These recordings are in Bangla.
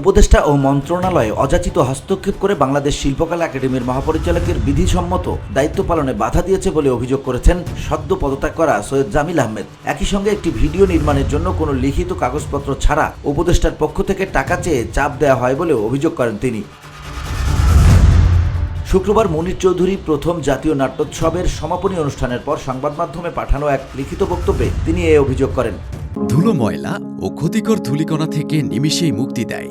উপদেষ্টা ও মন্ত্রণালয়ে অযাচিত হস্তক্ষেপ করে বাংলাদেশ শিল্পকলা একাডেমির মহাপরিচালকের বিধিসম্মত দায়িত্ব পালনে বাধা দিয়েছে বলে অভিযোগ করেছেন সদ্য পদত্যাগ করা সৈয়দ জামিল আহমেদ। একই সঙ্গে একটি ভিডিও নির্মাণের জন্য কোনো লিখিত কাগজপত্র ছাড়া উপদেষ্টার পক্ষ থেকে টাকা চেয়ে চাপ দেওয়া হয় বলেও অভিযোগ করেন তিনি। শুক্রবার মনির চৌধুরী প্রথম জাতীয় নাট্যোৎসবের সমাপনী অনুষ্ঠানের পর সংবাদ মাধ্যমে পাঠানো এক লিখিত বক্তব্যে তিনি এ অভিযোগ করেন। ধুলো ময়লা ও ক্ষতিকর ধূলিকণা থেকে নিমিষেই মুক্তি দেয়।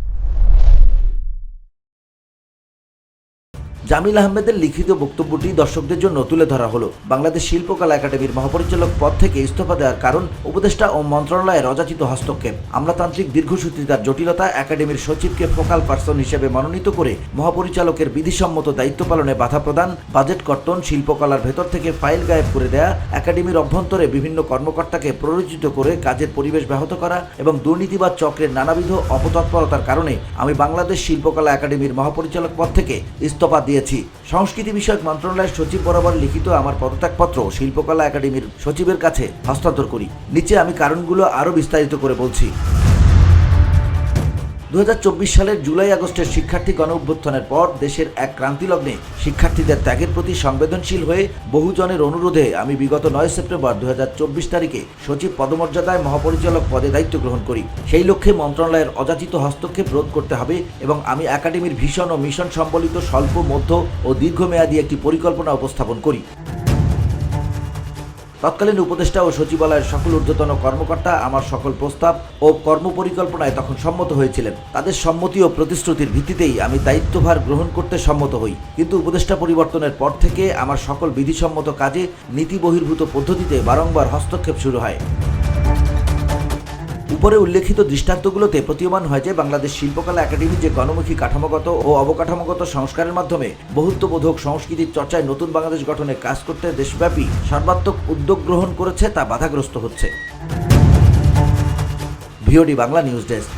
জামিল আহমেদের লিখিত বক্তব্যটি দর্শকদের জন্য তুলে ধরা হলো। বাংলাদেশ শিল্পকলা একাডেমির মহাপরিচালক পদ থেকে ইস্তফা দেওয়ার কারণ উপদেষ্টা ও মন্ত্রণালয়ের অযাচিত হস্তক্ষেপ। আমলাতান্ত্রিক দীর্ঘসূত্রিতার জটিলতা একাডেমির সচিবকে ফোকাল পার্সন হিসেবে মনোনীত করে মহাপরিচালকের বিধিসম্মত দায়িত্ব পালনে বাধা প্রদান, বাজেট কর্তন, শিল্পকলার ভেতর থেকে ফাইল গায়েব করে দেয়া, একাডেমির অভ্যন্তরে বিভিন্ন কর্মকর্তাকে প্ররোচিত করে কাজের পরিবেশ ব্যাহত করা এবং দুর্নীতিবাদ চক্রের নানাবিধ অপতৎপরতার কারণে আমি বাংলাদেশ শিল্পকলা একাডেমির মহাপরিচালক পদ থেকে ইস্তফা দিয়েছি। সংস্কৃতি বিষয়ক মন্ত্রণালয়ের সচিব বরাবর লিখিত আমার পদত্যাগপত্র শিল্পকলা একাডেমির সচিবের কাছে হস্তান্তর করি। নিচে আমি কারণগুলো আরও বিস্তারিত করে বলছি। দু হাজার চব্বিশ সালের জুলাই আগস্টের শিক্ষার্থী গণ অভ্যুত্থানের পর দেশের এক ক্রান্তিলগ্নে শিক্ষার্থীদের ত্যাগের প্রতি সংবেদনশীল হয়ে বহুজনের অনুরোধে আমি বিগত নয় সেপ্টেম্বর দু হাজার চব্বিশ তারিখে সচিব পদমর্যাদায় মহাপরিচালক পদে দায়িত্ব গ্রহণ করি। সেই লক্ষ্যে মন্ত্রণালয়ের অযাচিত হস্তক্ষেপ রোধ করতে হবে এবং আমি একাডেমির ভীষণ ও মিশন সম্বলিত স্বল্প, মধ্য ও দীর্ঘমেয়াদী একটি পরিকল্পনা উপস্থাপন করি। তৎকালীন উপদেষ্টা ও সচিবালয়ের সকল ঊর্ধ্বতন কর্মকর্তা আমার সকল প্রস্তাব ও কর্মপরিকল্পনায় তখন সম্মত হয়েছিলেন। তাদের সম্মতি ও প্রতিশ্রুতির ভিত্তিতেই আমি দায়িত্বভার গ্রহণ করতে সম্মত হই। কিন্তু উপদেষ্টা পরিবর্তনের পর থেকে আমার সকল বিধিসম্মত কাজে নীতি বহির্ভূত পদ্ধতিতে বারংবার হস্তক্ষেপ শুরু হয়। উপরে উল্লেখিত দৃষ্টান্তগুলোতে প্রতীয়মান হয় যে বাংলাদেশ শিল্পকলা একাডেমি যে গণমুখী কাঠামোগত ও অবকাঠামোগত সংস্কারের মাধ্যমে বহুত্ববোধক সংস্কৃতির চর্চায় নতুন বাংলাদেশ গঠনে কাজ করতে দেশব্যাপী সর্বাত্মক উদ্যোগ গ্রহণ করেছে তা বাধাগ্রস্ত হচ্ছে। VOD Bangla news desk.